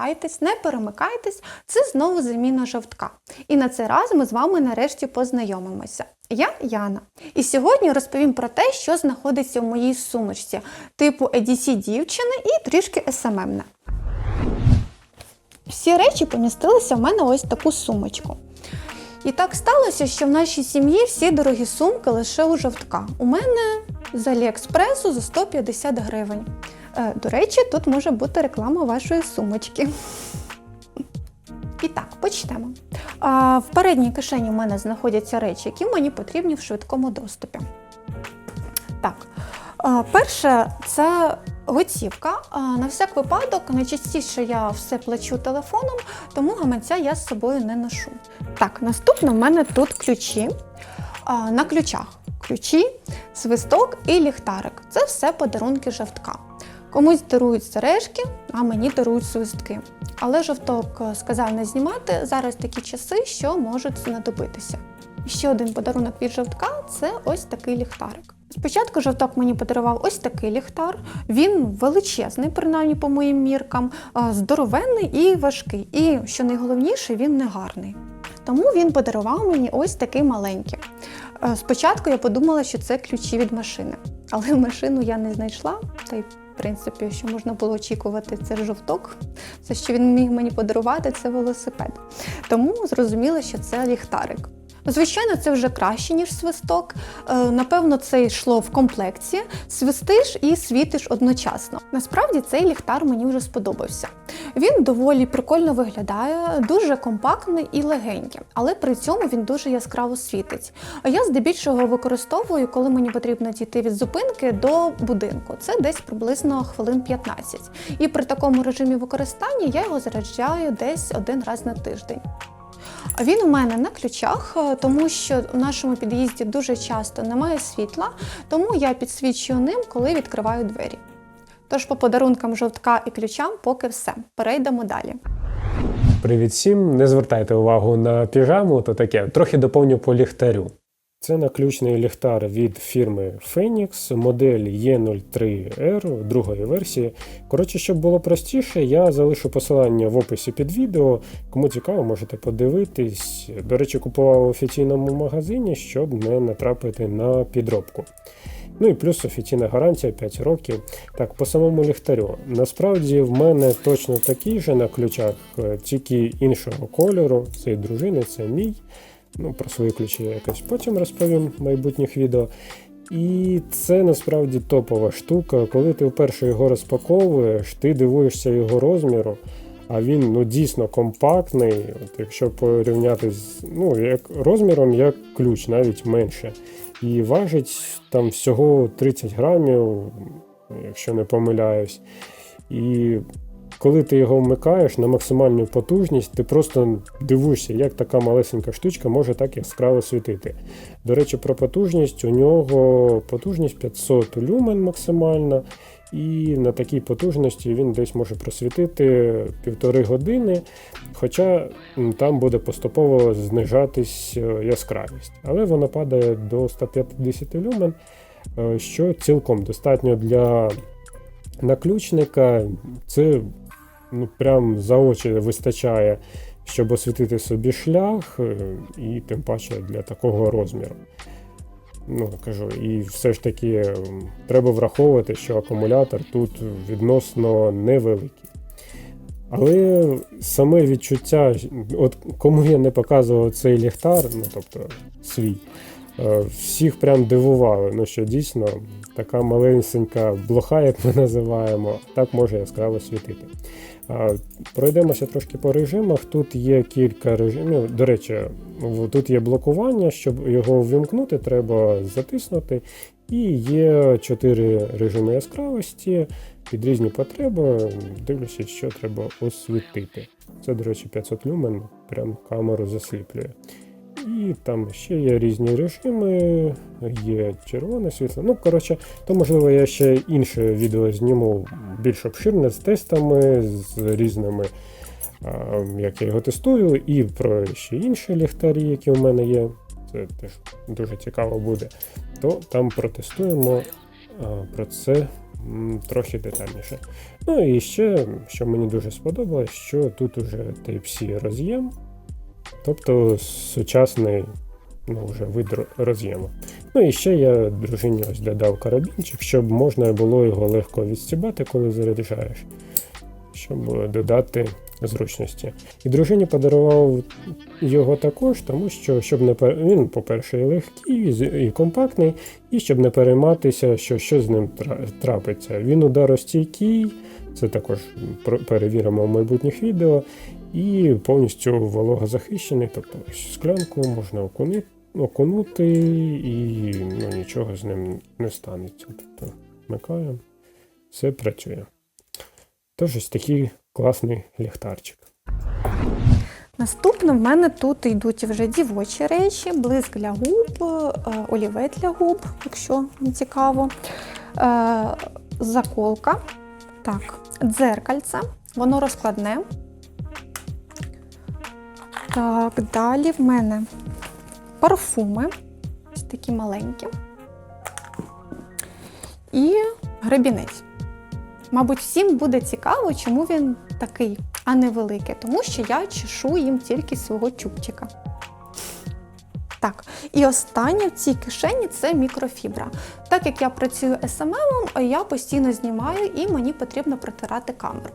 відволікайтесь, не перемикайтесь, це знову заміна жовтка. І на цей раз ми з вами нарешті познайомимося. Я Яна, і сьогодні розповім про те, що знаходиться в моїй сумочці, типу EDC дівчини і трішки SMM-не. Всі речі помістилися в мене ось таку сумочку. І так сталося, що в нашій сім'ї всі дорогі сумки лише у жовтка. У мене з Аліекспресу за 150 гривень. Е, До речі, тут може бути реклама вашої сумочки. І так, почнемо. В передній кишені в мене знаходяться речі, які мені потрібні в швидкому доступі. Так, перше це готівка. На всяк випадок, найчастіше я все плачу телефоном, тому гаманця я з собою не ношу. Так, наступно в мене тут ключі. На ключах ключі, свисток і ліхтарик. Це все подарунки жовтка. Комусь дарують сережки, а мені дарують свистки. Але жовток е, сказав не знімати. Зараз такі часи, що можуть знадобитися. Ще один подарунок від жовтка це ось такий ліхтарик. Спочатку жовток мені подарував ось такий ліхтар. Він величезний, принаймні по моїм міркам, здоровенний і важкий. І що найголовніше, він не гарний. Тому він подарував мені ось такий маленький. Е, Спочатку я подумала, що це ключі від машини, але машину я не знайшла. Та й принципі, що можна було очікувати, це жовток. Все, що він міг мені подарувати, це велосипед. Тому зрозуміло, що це ліхтарик. Звичайно, це вже краще, ніж свисток. Е, Напевно, це йшло в комплекті. Свистиш і світиш одночасно. Насправді цей ліхтар мені вже сподобався. Він доволі прикольно виглядає, дуже компактний і легенький, але при цьому він дуже яскраво світить. А я здебільшого використовую, коли мені потрібно дійти від зупинки до будинку. Це десь приблизно хвилин 15. І при такому режимі використання я його заряджаю десь один раз на тиждень. Він у мене на ключах, е, тому що в нашому під'їзді дуже часто немає світла, тому я підсвічую ним, коли відкриваю двері. Тож по подарункам жовтка і ключам поки все. Перейдемо далі. Привіт всім! Не звертайте увагу на піжаму, то таке. Трохи доповню по ліхтарю. Це наключний ліхтар від фірми Phoenix, модель E03R другої версії. Коротше, щоб було простіше, я залишу посилання в описі під відео. Кому цікаво, можете подивитись. До речі, купував в офіційному магазині, щоб не натрапити на підробку. Ну і плюс офіційна гарантія 5 років. Так, по самому ліхтарю. Насправді в мене точно такий же на ключах, е, тільки іншого кольору. Це і дружини, це мій. Ну, про свої ключі якось потім розповім в майбутніх відео. І це насправді топова штука. Коли ти вперше його розпаковуєш, ти дивуєшся його розміру, а він ну, дійсно компактний. От Якщо порівняти з ну, як розміром, як ключ, навіть менше. І важить там всього 30 грамів, якщо не помиляюсь. І коли ти його вмикаєш на максимальну потужність, ти просто дивуєшся, як така малесенька штучка може так яскраво світити. До речі, про потужність у нього потужність 500 люмен максимальна, і на такій потужності він десь може просвітити півтори години, хоча там буде поступово знижатись е, яскравість. Але вона падає до 150 люмен, е, що цілком достатньо для наключника. Це ну, прям за очі вистачає, щоб освітити собі шлях, е, і тим паче для такого розміру. Ну, кажу, і все ж таки треба враховувати, що акумулятор тут відносно невеликий. Але саме відчуття, от кому я не показував цей ліхтар, ну тобто свій, всіх прям дивували, ну що дійсно така маленька блоха, як ми називаємо, так може яскраво світити. Пройдемося трошки по режимах. Тут є кілька режимів. До речі, тут є блокування. Щоб його ввімкнути, треба затиснути. І є чотири режими яскравості під різні потреби. Дивлюся, що треба освітити. Це, до речі, 500 люмен, прям камеру засліплює. І там ще є різні режими, є червоне світло. Ну, коротше, то можливо я ще інше відео зніму більш обширне з тестами, з різними, а, як я його тестую, і про ще інші ліхтарі, які у мене є. Це теж дуже цікаво буде. То там протестуємо. А, Про це трохи детальніше. Ну і ще, що мені дуже сподобалось, що тут уже Type-C роз'єм, тобто сучасний ну, вже вид роз'єму. Ну і ще я дружині ось додав карабінчик, щоб можна було його легко відстібати, коли заряджаєш, щоб додати зручності. І дружині подарував його також, тому що щоб не пер... він, по-перше, і легкий, і компактний, і щоб не перейматися, що щось з ним трапиться. Він ударостійкий, це також перевіримо в майбутніх відео, і повністю вологозахищений, тобто склянку можна окунути, окунути і ну, нічого з ним не станеться. Тобто вмикаємо, все працює. Тож ось такий класний ліхтарчик. Наступно в мене тут йдуть вже дівочі речі, блиск для губ, е, олівець для губ, якщо цікаво. Е, Заколка. Так, дзеркальце, воно розкладне. Так, далі в мене парфуми, ось такі маленькі. І гребінець. Мабуть, всім буде цікаво, чому він такий, а не великий, тому що я чешу їм тільки свого чубчика. Так, і останнє в цій кишені це мікрофібра. Так як я працюю SMM, я постійно знімаю і мені потрібно протирати камеру.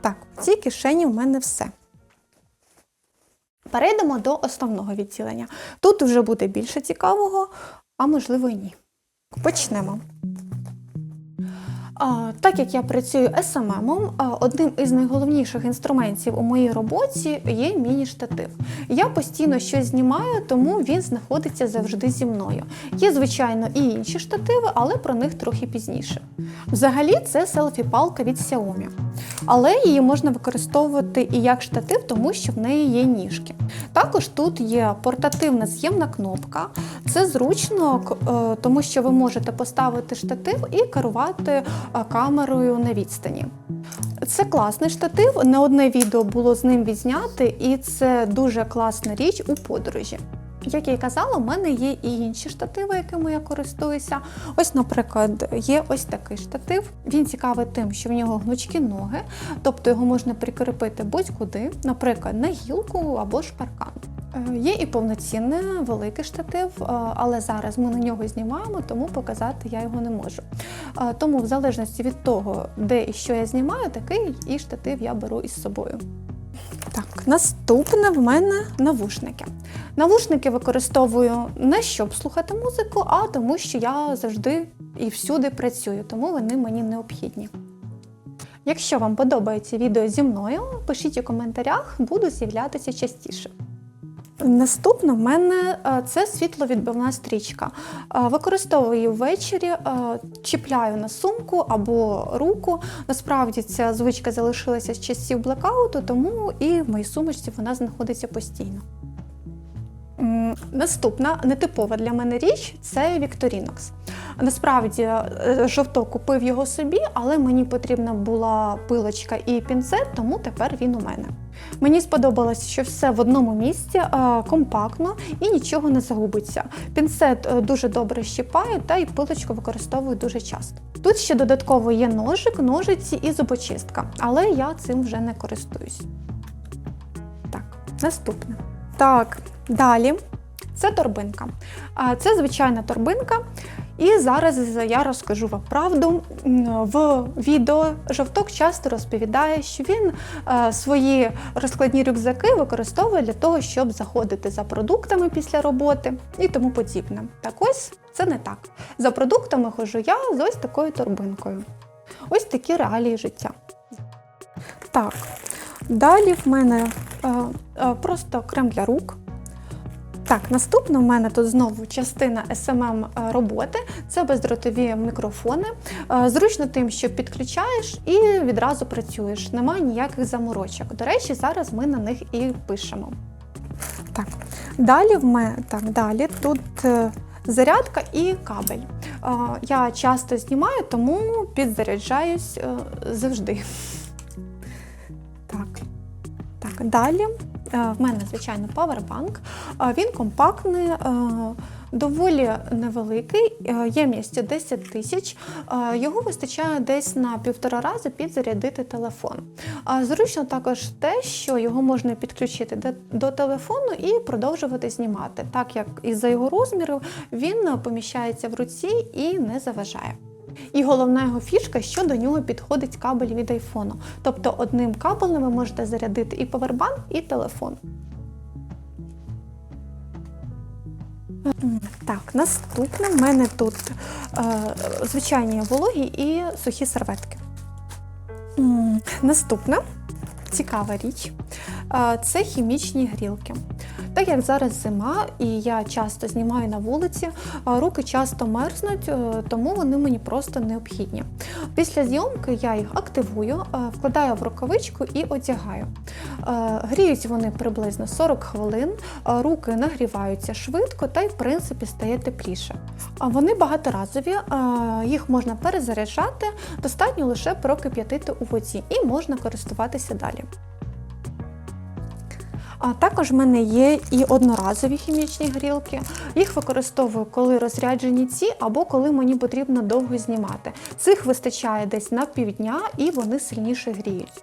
Так, в цій кишені в мене все. Перейдемо до основного відділення. Тут вже буде більше цікавого, а можливо і ні. Почнемо. Так як я працюю SMM, а, одним із найголовніших інструментів у моїй роботі є міні-штатив. Я постійно щось знімаю, тому він знаходиться завжди зі мною. Є, звичайно, і інші штативи, але про них трохи пізніше. Взагалі, це селфі-палка від Xiaomi. Але її можна використовувати і як штатив, тому що в неї є ніжки. Також тут є портативна з'ємна кнопка. Це зручно, е, тому що ви можете поставити штатив і керувати е, камерою на відстані. Це класний штатив. Не одне відео було з ним відзняти, і це дуже класна річ у подорожі. Як я і казала, у мене є і інші штативи, якими я користуюся. Ось, наприклад, є ось такий штатив. Він цікавий тим, що в нього гнучкі ноги, тобто його можна прикріпити будь-куди, наприклад, на гілку або ж паркан. Е, Є і повноцінний великий штатив, е, але зараз ми на нього знімаємо, тому показати я його не можу. Е, Тому, в залежності від того, де і що я знімаю, такий і штатив я беру із собою. Так, наступне в мене навушники. Навушники використовую не щоб слухати музику, а тому, що я завжди і всюди працюю, тому вони мені необхідні. Якщо вам подобається відео зі мною, пишіть у коментарях, буду з'являтися частіше. Наступна в мене е, це світловідбивна стрічка. Е, Використовую її ввечері, е, чіпляю на сумку або руку. Насправді ця звичка залишилася з часів блекауту, тому і в моїй сумочці вона знаходиться постійно. Наступна нетипова для мене річ це Victorinox. Насправді е, жовток купив його собі, але мені потрібна була пилочка і пінцет, тому тепер він у мене. Мені сподобалось, що все в одному місці, е, компактно і нічого не загубиться. Пінцет е, дуже добре щипає, та й пилочку використовую дуже часто. Тут ще додатково є ножик, ножиці і зубочистка, але я цим вже не користуюсь. Так, наступне. Так, далі. Це торбинка. Це звичайна торбинка. І зараз я розкажу вам правду. В відео жовток часто розповідає, що він е, свої розкладні рюкзаки використовує для того, щоб заходити за продуктами після роботи і тому подібне. Так ось це не так. За продуктами ходжу я з ось такою торбинкою. Ось такі реалії життя. Так, далі в мене е, е, просто крем для рук. Так, наступно в мене тут знову частина SMM е, роботи. Це бездротові мікрофони. Е, Зручно тим, що підключаєш і відразу працюєш. Немає ніяких заморочок. До речі, зараз ми на них і пишемо. Так, далі в мене так, далі тут е, зарядка і кабель. Я часто знімаю, тому підзаряджаюсь завжди. Так. Так, далі в мене, звичайно, павербанк. Е, Він компактний, е, Доволі невеликий, е, ємністю 10 тисяч. Е, Його вистачає десь на півтора рази підзарядити телефон. Зручно також те, що його можна підключити до- телефону і продовжувати знімати, так як із-за його розмірів він е, поміщається в руці і не заважає. І головна його фішка, що до нього підходить кабель від айфону. Тобто одним кабелем ви можете зарядити і повербанк, і телефон. Так, наступне в мене тут е, звичайні вологі і сухі серветки. Наступна цікава річ це хімічні грілки. Так як зараз зима і я часто знімаю на вулиці, руки часто мерзнуть, е, тому вони мені просто необхідні. Після зйомки я їх активую, е, вкладаю в рукавичку і одягаю. Е, Гріють вони приблизно 40 хвилин, руки нагріваються швидко та й в принципі стає тепліше. Вони багаторазові, їх можна перезаряджати, достатньо лише прокип'ятити у воді і можна користуватися далі. А також в мене є і одноразові хімічні грілки. Їх використовую, коли розряджені ці, або коли мені потрібно довго знімати. Цих вистачає десь на півдня і вони сильніше гріють.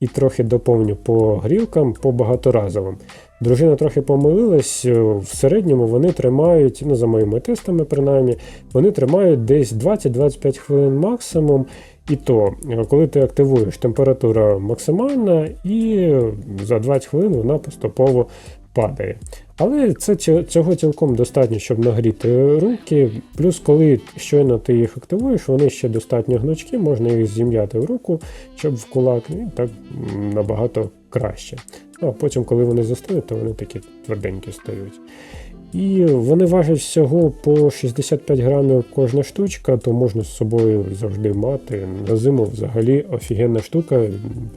І трохи доповню по грілкам, по багаторазовим. Дружина трохи помилилась. е, В середньому вони тримають, ну за моїми тестами, принаймні, вони тримають десь 20-25 хвилин максимум. І то, коли ти активуєш, температура максимальна, і за 20 хвилин вона поступово падає. Але це цього цілком достатньо, щоб нагріти руки. Плюс, коли щойно ти їх активуєш, вони ще достатньо гнучкі, можна їх зім'яти в руку, щоб в кулак, і так набагато краще. Ну, а потім, коли вони застають, то вони такі тверденькі стають. І вони важать всього по 65 грамів кожна штучка, то можна з собою завжди мати. На зиму взагалі офігенна штука.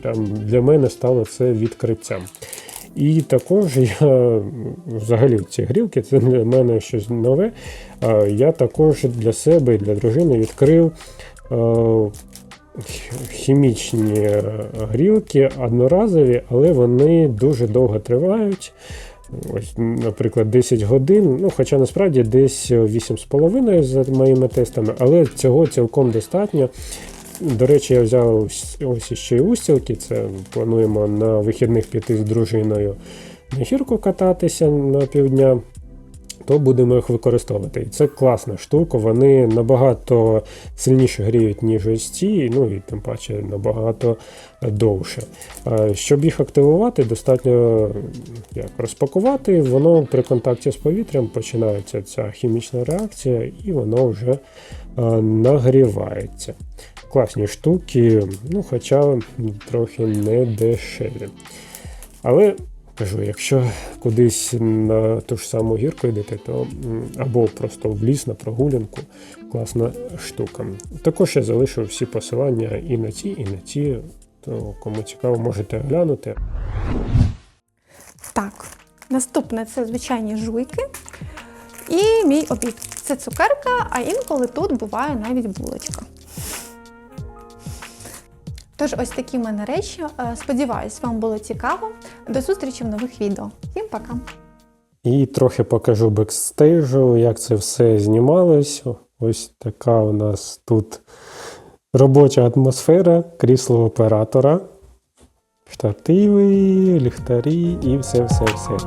Прям для мене стало це відкриттям. І також я взагалі ці грілки це для мене щось нове. Я також для себе і для дружини відкрив хімічні грілки одноразові, але вони дуже довго тривають. Ось, наприклад, 10 годин, ну хоча насправді десь 8,5 за моїми тестами, але цього цілком достатньо. До речі, я взяв ось- ще й устілки. Це плануємо на вихідних піти з дружиною на гірку кататися на півдня. То будемо їх використовувати. І це класна штука. Вони набагато сильніше гріють, ніж ось ці, ну і тим паче набагато довше. Щоб їх активувати, достатньо як розпакувати, воно при контакті з повітрям починається ця хімічна реакція, і воно вже нагрівається. Класні штуки, ну хоча трохи не дешеві. Але кажу, якщо кудись на ту ж саму гірку йдете, то або просто в ліс на прогулянку, класна штука. Також я залишив всі посилання і на ті, і на ті. То кому цікаво, можете глянути. Так, наступне це звичайні жуйки. І мій обід. Це цукерка, а інколи тут буває навіть булочка. Тож, ось такі в мене речі. Е, Сподіваюсь, вам було цікаво. До зустрічі в нових відео. Всім пока! І трохи покажу бекстейджу, як це все знімалось. Ось така у нас тут робоча атмосфера, крісло оператора, штативи, ліхтарі і все-все-все.